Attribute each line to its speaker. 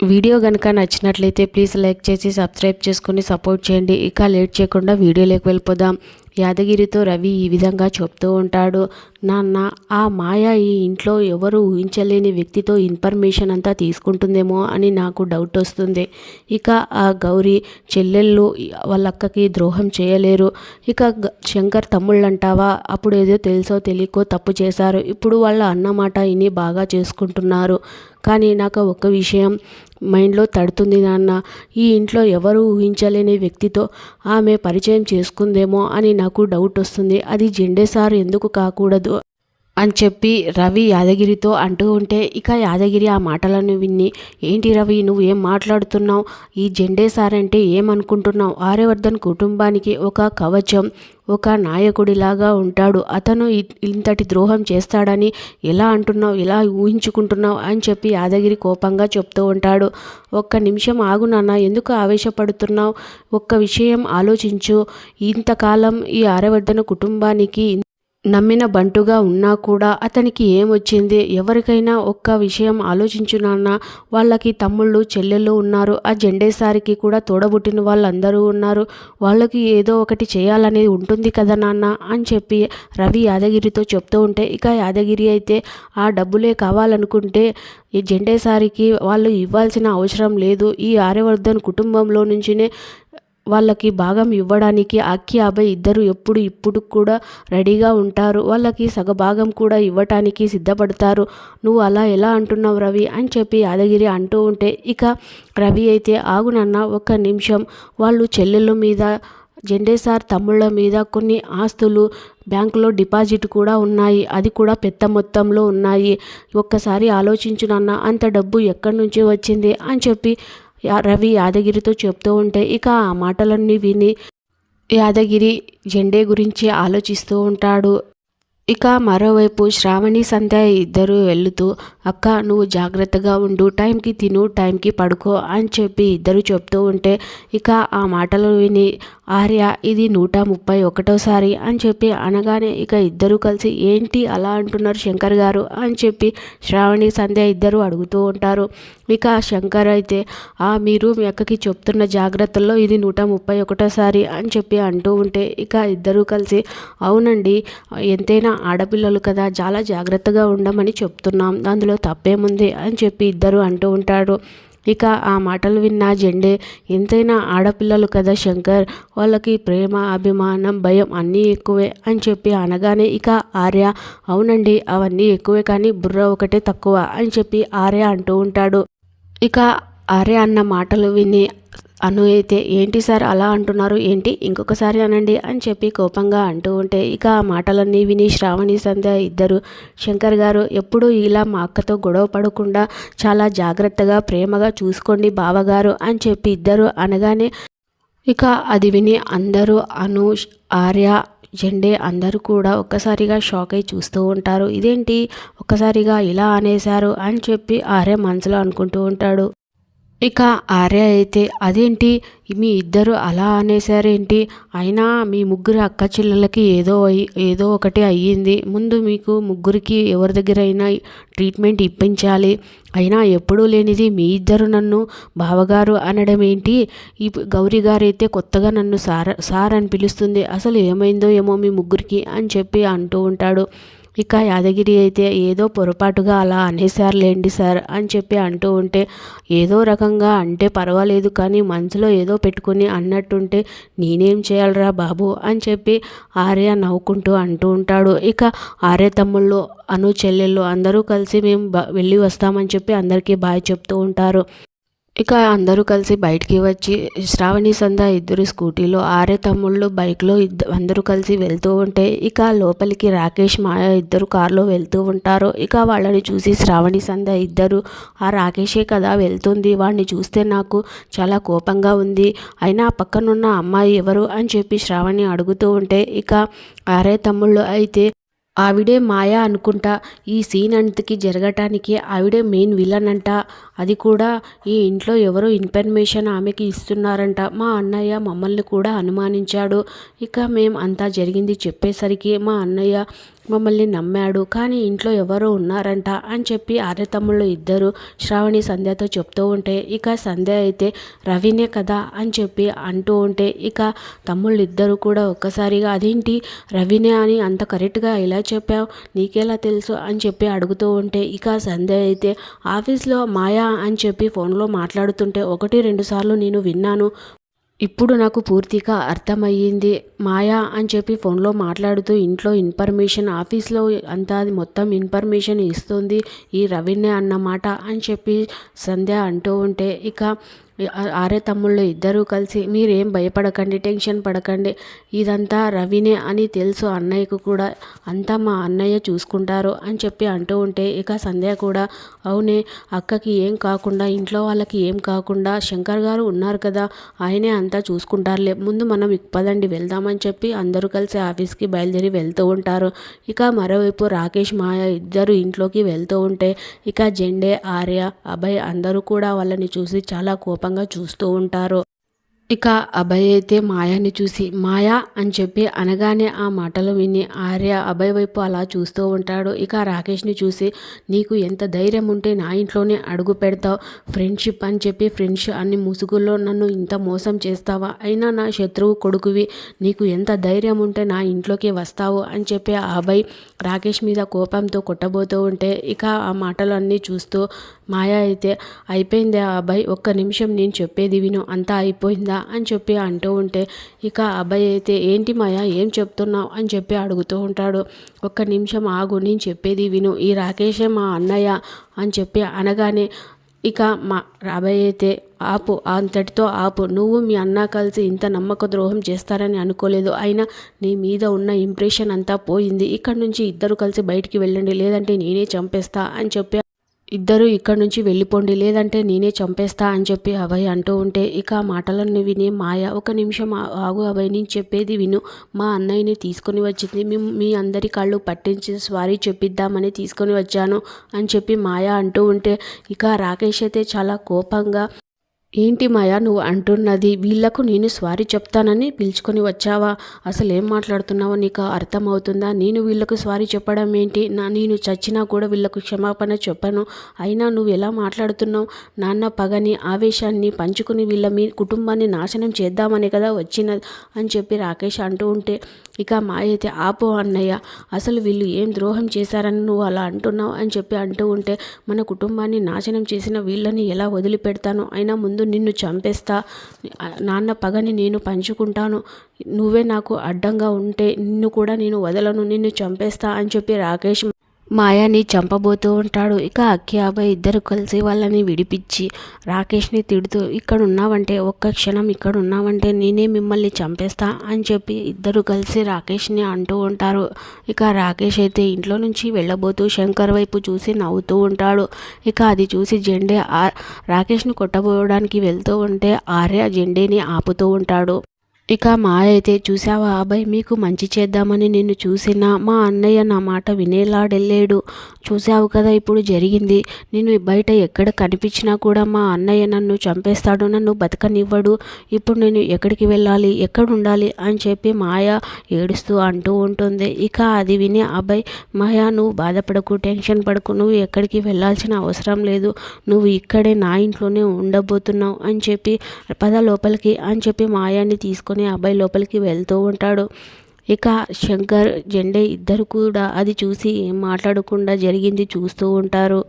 Speaker 1: Video కనుక నచ్చినట్లయితే please like చేసి సబ్స్క్రైబ్ చేసుకుని సపోర్ట్ చేయండి. ఇక లేట్ చేయకుండా వీడియోలోకి వెళ్ళిపోదాం. యాదగిరితో రవి ఈ విధంగా చెప్తూ ఉంటాడు. నాన్న ఆ మాయ ఈ ఇంట్లో ఎవరు ఊహించలేని వ్యక్తితో ఇన్ఫర్మేషన్ అంతా తీసుకుంటుందేమో అని నాకు డౌట్ వస్తుంది. ఇక ఆ గౌరీ చెల్లెళ్ళు వాళ్ళ అక్కకి ద్రోహం చేయలేరు. ఇక శంకర్ తమ్ముళ్ళు అంటావా అప్పుడు ఏదో తెలుసో తెలియకో తప్పు చేశారు. ఇప్పుడు వాళ్ళ అన్నమాట ఇని బాగా చేసుకుంటున్నారు. కానీ నాకు ఒక విషయం మైండ్లో తడుతుంది నాన్న. ఈ ఇంట్లో ఎవరు ఊహించలేని వ్యక్తితో ఆమె పరిచయం చేసుకుందేమో అని నాకు డౌట్ వస్తుంది. అది జెండే సార్ ఎందుకు కాకూడదు? అని చెప్పి రవి యాదగిరితో అంటూ ఉంటే ఇక యాదగిరి ఆ మాటలను విని ఏంటి రవి నువ్వు ఏం మాట్లాడుతున్నావు? ఈ జెండే సార్ అంటే ఏమనుకుంటున్నావు? ఆర్యవర్ధన్ కుటుంబానికి ఒక కవచం ఒక నాయకుడిలాగా ఉంటాడు. అతను ఇ- ఇంతటి ద్రోహం చేస్తాడని ఎలా అంటున్నావు? ఎలా ఊహించుకుంటున్నావు? అని చెప్పి యాదగిరి కోపంగా చెప్తూ ఉంటాడు. ఒక్క నిమిషం ఆగు నాన్న ఎందుకు ఆవేశపడుతున్నావు? ఒక్క విషయం ఆలోచించు. ఇంతకాలం ఈ ఆర్యవర్ధన కుటుంబానికి నమ్మిన బంటుగా ఉన్నా కూడా అతనికి ఏమొచ్చింది? ఎవరికైనా ఒక్క విషయం ఆలోచించునన్నా వాళ్ళకి తమ్ముళ్ళు చెల్లెళ్ళు ఉన్నారు. ఆ జెండేసారికి కూడా తోడబుట్టిన వాళ్ళందరూ ఉన్నారు. వాళ్ళకి ఏదో ఒకటి చేయాలనేది ఉంటుంది కదా నాన్న? అని చెప్పి రవి యాదగిరితో చెప్తూ ఉంటే ఇక యాదగిరి అయితే ఆ డబ్బులే కావాలనుకుంటే ఈ జెండేసారికి వాళ్ళు ఇవ్వాల్సిన అవసరం లేదు. ఈ ఆర్యవర్ధన్ కుటుంబంలో నుంచినే వాళ్ళకి భాగం ఇవ్వడానికి అక్కి ఇద్దరు ఎప్పుడు ఇప్పుడు కూడా రెడీగా ఉంటారు. వాళ్ళకి సగభాగం కూడా ఇవ్వటానికి సిద్ధపడతారు. నువ్వు అలా ఎలా అంటున్నావు రవి? అని చెప్పి యాదగిరి అంటూ ఉంటే ఇక రవి అయితే ఆగునన్న ఒక్క నిమిషం. వాళ్ళు చెల్లెళ్ళ మీద జెండేసార్ తమ్ముళ్ళ మీద కొన్ని ఆస్తులు బ్యాంకులో డిపాజిట్ కూడా ఉన్నాయి. అది కూడా పెద్ద మొత్తంలో ఉన్నాయి. ఒక్కసారి ఆలోచించునన్న అంత డబ్బు ఎక్కడి నుంచి వచ్చింది? అని చెప్పి రవి యాదగిరితో చెప్తూ ఉంటే ఇక ఆ మాటలన్నీ విని యాదగిరి జెండే గురించి ఆలోచిస్తూ ఉంటాడు. ఇక మరోవైపు శ్రావణి సంధ్య ఇద్దరు వెళుతూ అక్క నువ్వు జాగ్రత్తగా ఉండు టైంకి తిను టైంకి పడుకో అని చెప్పి ఇద్దరు చెప్తూ ఉంటే ఇక ఆ మాటలు విని ఆర్య ఇది నూట ముప్పై ఒకటోసారి అని చెప్పి అనగానే ఇక ఇద్దరు కలిసి ఏంటి అలా అంటున్నారు శంకర్ గారు అని చెప్పి శ్రావణి సంధ్య ఇద్దరు అడుగుతూ ఉంటారు. ఇక శంకర్ అయితే ఆ మీరు మీ అక్కకి చెప్తున్న జాగ్రత్తల్లో ఇది నూట ముప్పై ఒకటోసారి అని చెప్పి అంటూ ఉంటే ఇక ఇద్దరూ కలిసి అవునండి ఎంతైనా ఆడపిల్లలు కదా చాలా జాగ్రత్తగా ఉండమని చెప్తున్నాం అందులో తప్పేముంది అని చెప్పి ఇద్దరు అంటూ ఉంటాడు ఇక ఆ మాటలు విన్న జెండే ఎంతైనా ఆడపిల్లలు కదా శంకర్ వాళ్ళకి ప్రేమ అభిమానం భయం అన్నీ ఎక్కువే అని చెప్పి అనగానే ఇక ఆర్య అవునండి అవన్నీ ఎక్కువే కానీ బుర్ర ఒకటే తక్కువ అని చెప్పి ఆర్య అంటూ ఉంటాడు. ఇక ఆర్య అన్న మాటలు విని అను అయితే ఏంటి సార్ అలా అంటున్నారు? ఏంటి? ఇంకొకసారి అనండి అని చెప్పి కోపంగా అంటూ ఉంటే ఇక ఆ మాటలన్నీ విని శ్రావణి సంధ్య ఇద్దరు శంకర్ గారు ఎప్పుడూ ఇలా మా అక్కతో గొడవ పడకుండా చాలా జాగ్రత్తగా ప్రేమగా చూసుకోండి బావగారు అని చెప్పి ఇద్దరు అనగానే ఇక అది విని అందరూ అను ఆర్య జెండే అందరూ కూడా ఒక్కసారిగా షాక్ అయి చూస్తూ ఉంటారు. ఇదేంటి? ఒక్కసారిగా ఇలా అనేశారు అని చెప్పి ఆర్య మనసులో అనుకుంటూ ఉంటాడు. ఇక ఆర్య అయితే అదేంటి? మీ ఇద్దరు అలా అనేసారేంటి అయినా మీ ముగ్గురు అక్క చెల్లెళ్ళకి ఏదో అయి- ఏదో ఒకటి అయ్యింది. ముందు మీకు ముగ్గురికి ఎవరి దగ్గర అయినా ట్రీట్మెంట్ ఇప్పించాలి. అయినా ఎప్పుడూ లేనిది మీ ఇద్దరు నన్ను బావగారు అనడం ఏంటి? ఈ గౌరీ గారు అయితే కొత్తగా నన్ను సార్ సార్ అని పిలుస్తుంది. అసలు ఏమైందో ఏమో మీ ముగ్గురికి అని చెప్పి అంటూ ఉంటాడు. ఇక యాదగిరి అయితే ఏదో పొరపాటుగా అలా అనేసారులేండి సార్ అని చెప్పి అంటూ ఉంటే ఏదో రకంగా అంటే పర్వాలేదు కానీ మనసులో ఏదో పెట్టుకుని అన్నట్టుంటే నేనేం చేయాలరా బాబు అని చెప్పి ఆర్య నవ్వుకుంటూ అంటూ ఉంటాడు. ఇక ఆర్య తమ్ముళ్ళు అను చెల్లెళ్ళు అందరూ కలిసి మేము వెళ్ళి వస్తామని చెప్పి అందరికీ బాయ్ చెప్తూ ఉంటారు. ఇక అందరూ కలిసి బయటికి వచ్చి శ్రావణి సంధ్య ఇద్దరు స్కూటీలో ఆరే తమ్ముళ్ళు బైక్లో ఇద్ద అందరూ కలిసి వెళ్తూ ఉంటే ఇక లోపలికి రాకేష్ మాయ ఇద్దరు కారులో వెళ్తూ ఉంటారు. ఇక వాళ్ళని చూసి శ్రావణి సంధ్య ఇద్దరు ఆ రాకేషే కదా వెళ్తుంది వాడిని చూస్తే నాకు చాలా కోపంగా ఉంది అయినా పక్కనున్న అమ్మాయి ఎవరు? అని చెప్పి శ్రావణి అడుగుతూ ఉంటే ఇక ఆరే తమ్ముళ్ళు అయితే ఆవిడే మాయ అనుకుంటా. ఈ సీన్ అంతకి జరగటానికి ఆవిడే మెయిన్ విలన్ అంట అది కూడా ఈ ఇంట్లో ఎవరో ఇన్ఫర్మేషన్ ఆమెకి ఇస్తున్నారంట. మా అన్నయ్య మమ్మల్ని కూడా అనుమానించాడు. ఇక మేం అంతా జరిగింది చెప్పేసరికి మా అన్నయ్య మమ్మల్ని నమ్మాడు కానీ ఇంట్లో ఎవరో ఉన్నారంట అని చెప్పి ఆర్యతమ్ముళ్ళు ఇద్దరు శ్రావణి సంధ్యతో చెప్తూ ఉంటే ఇక సంధ్య అయితే రవినే కదా అని చెప్పి అంటూ ఉంటే ఇక తమ్ముళ్ళు ఇద్దరు కూడా ఒక్కసారిగా అదేంటి రవినే అని అంత కరెక్ట్గా ఇలా చెప్పావు? నీకెలా తెలుసు? అని చెప్పి అడుగుతూ ఉంటే ఇక సంధ్య అయితే ఆఫీస్లో మాయా అని చెప్పి ఫోన్లో మాట్లాడుతుంటే ఒకటి రెండు సార్లు నేను విన్నాను. ఇప్పుడు నాకు పూర్తిగా అర్థమయ్యింది. మాయా అని చెప్పి ఫోన్లో మాట్లాడుతూ ఇంట్లో ఇన్ఫర్మేషన్ ఆఫీస్లో అంతా మొత్తం ఇన్ఫర్మేషన్ ఇస్తుంది ఈ రవినే అన్నమాట అని చెప్పి సంధ్య అంటూ ఉంటే ఇక ఆరే తమ్ముళ్ళు ఇద్దరూ కలిసి మీరేం భయపడకండి టెన్షన్ పడకండి. ఇదంతా రవినే అని తెలుసు అన్నయ్యకు కూడా అంతా మా అన్నయ్య చూసుకుంటారు అని చెప్పి అంటూ ఉంటే ఇక సంధ్య కూడా అవునే అక్కకి ఏం కాకుండా ఇంట్లో వాళ్ళకి ఏం కాకుండా శంకర్ గారు ఉన్నారు కదా ఆయనే అంతా చూసుకుంటారులే. ముందు మనం పదండి వెళ్దామని చెప్పి అందరూ కలిసి ఆఫీస్కి బయలుదేరి వెళ్తూ ఉంటారు. ఇక మరోవైపు రాకేష్ మాయ ఇద్దరు ఇంట్లోకి వెళ్తూ ఉంటే ఇక జెండే ఆర్య అభయ్ అందరూ కూడా వాళ్ళని చూసి చాలా కోపం కోపంగా చూస్తూ ఉంటారు. ఇక అభయ్ అయితే మాయాని చూసి మాయా అని చెప్పి అనగానే ఆ మాటలు విని ఆర్య అభయ్ వైపు అలా చూస్తూ ఉంటాడు. ఇక రాకేష్ని చూసి నీకు ఎంత ధైర్యం ఉంటే నా ఇంట్లోనే అడుగు పెడతావు. ఫ్రెండ్షిప్ అని చెప్పి ఫ్రెండ్స్ అన్ని ముసుగుల్లో నన్ను ఇంత మోసం చేస్తావా? అయినా నా శత్రువు కొడుకువి. నీకు ఎంత ధైర్యం ఉంటే నా ఇంట్లోకి వస్తావు అని చెప్పి అభయ్ రాకేష్ మీద కోపంతో కొట్టబోతూ ఉంటే ఇక ఆ మాటలు అన్నీ చూస్తూ మాయా అయితే అయిపోయిందే అబ్బాయి ఒక్క నిమిషం నేను చెప్పేది విను. అంతా అయిపోయిందా? అని చెప్పి అంటూ ఉంటే ఇక అబ్బాయి అయితే ఏంటి మాయా? ఏం చెప్తున్నావు? అని చెప్పి అడుగుతూ ఉంటాడు. ఒక్క నిమిషం ఆగు నేను చెప్పేది విను. ఈ రాకేషే మా అన్నయ్య అని చెప్పి అనగానే ఇక మా రాబోయే అయితే ఆపు అంతటితో ఆపు. నువ్వు మీ అన్న కలిసి ఇంత నమ్మక ద్రోహం చేస్తారని అనుకోలేదు. అయినా నీ మీద ఉన్న ఇంప్రెషన్ అంతా పోయింది. ఇక్కడ నుంచి ఇద్దరు కలిసి బయటికి వెళ్ళండి. లేదంటే నేనే చంపేస్తా అని చెప్పి ఇద్దరు ఇక్కడి నుంచి వెళ్ళిపోండి లేదంటే నేనే చంపేస్తా అని చెప్పి అభయ్ అంటూ ఉంటే ఇక మాటలను మాటలన్నీ విని మాయ ఒక నిమిషం ఆగు అభయ్ నేను చెప్పేది విను. మా అన్నయ్యని తీసుకొని వచ్చింది. మేము మీ అందరి కళ్ళు పట్టించి స్వారీ చెప్పిద్దామని తీసుకొని వచ్చాను అని చెప్పి మాయ అంటూ ఉంటే ఇక రాకేష్ అయితే చాలా కోపంగా ఏంటి మాయా నువ్వు అంటున్నది వీళ్ళకు నేను స్వారీ చెప్తానని పిలుచుకొని వచ్చావా? అసలు ఏం మాట్లాడుతున్నావో నీకు అర్థమవుతుందా? నేను వీళ్ళకు స్వారీ చెప్పడం ఏంటి? నా నేను చచ్చినా కూడా వీళ్ళకు క్షమాపణ చెప్పను. అయినా నువ్వు ఎలా మాట్లాడుతున్నావు? నాన్న పగని ఆవేశాన్ని పంచుకుని వీళ్ళ మీ కుటుంబాన్ని నాశనం చేద్దామని కదా వచ్చినది అని చెప్పి రాకేష్ అంటూ ఉంటే ఇక మాయ అయితే ఆపో అన్నయ్య అసలు వీళ్ళు ఏం ద్రోహం చేశారని నువ్వు అలా అంటున్నావు అని చెప్పి అంటూ ఉంటే మన కుటుంబాన్ని నాశనం చేసిన వీళ్ళని ఎలా వదిలిపెడతాను? అయినా ముందు ముందు నిన్ను చంపేస్తా. నాన్న పగని నేను పంచుకుంటాను. నువ్వే నాకు అడ్డంగా ఉంటే నిన్ను కూడా నేను వదలను. నిన్ను చంపేస్తా అని చెప్పి రాకేష్ మాయాని చంపబోతూ ఉంటాడు. ఇక అక్కియాబాయ్ ఇద్దరు కలిసి వాళ్ళని విడిపించి రాకేష్ని తిడుతూ ఇక్కడ ఉన్నావంటే ఒక్క క్షణం ఇక్కడ ఉన్నావంటే నేనే మిమ్మల్ని చంపేస్తా అని చెప్పి ఇద్దరు కలిసి రాకేష్ని అంటూ ఉంటారు. ఇక రాకేష్ అయితే ఇంట్లో నుంచి వెళ్ళబోతూ శంకర్ వైపు చూసి నవ్వుతూ ఉంటాడు. ఇక అది చూసి జెండే రాకేష్ని కొట్టబోయడానికి వెళ్తూ ఉంటే ఆర్య జెండేని ఆపుతూ ఉంటాడు. ఇక మా అయితే చూసావా అబ్బాయి మీకు మంచి చేద్దామని నిన్ను చూసినా మా అన్నయ్య నా మాట వినేలాడెళ్ళాడు. చూసావు కదా ఇప్పుడు జరిగింది. నేను బయట ఎక్కడ కనిపించినా కూడా మా అన్నయ్య నన్ను చంపేస్తాడు నన్ను బతకనివ్వడు. ఇప్పుడు నేను ఎక్కడికి వెళ్ళాలి ఎక్కడ ఉండాలి అని చెప్పి మాయ ఏడుస్తూ అంటూ ఉంటుంది. ఇక అది విని అబ్బాయి మాయా నువ్వు బాధపడకు టెన్షన్ పడకు నువ్వు ఎక్కడికి వెళ్ళాల్సిన అవసరం లేదు. నువ్వు ఇక్కడే నా ఇంట్లోనే ఉండబోతున్నావు అని చెప్పి పద లోపలికి అని చెప్పి మాయాన్ని తీసుకొని తీసుకొని అబ్బాయి లోపలికి వెళ్తూ ఉంటాడు. ఇక శంకర్ జెండే ఇద్దరు కూడా అది చూసి ఏం మాట్లాడకుండా జరిగింది చూస్తూ ఉంటారు.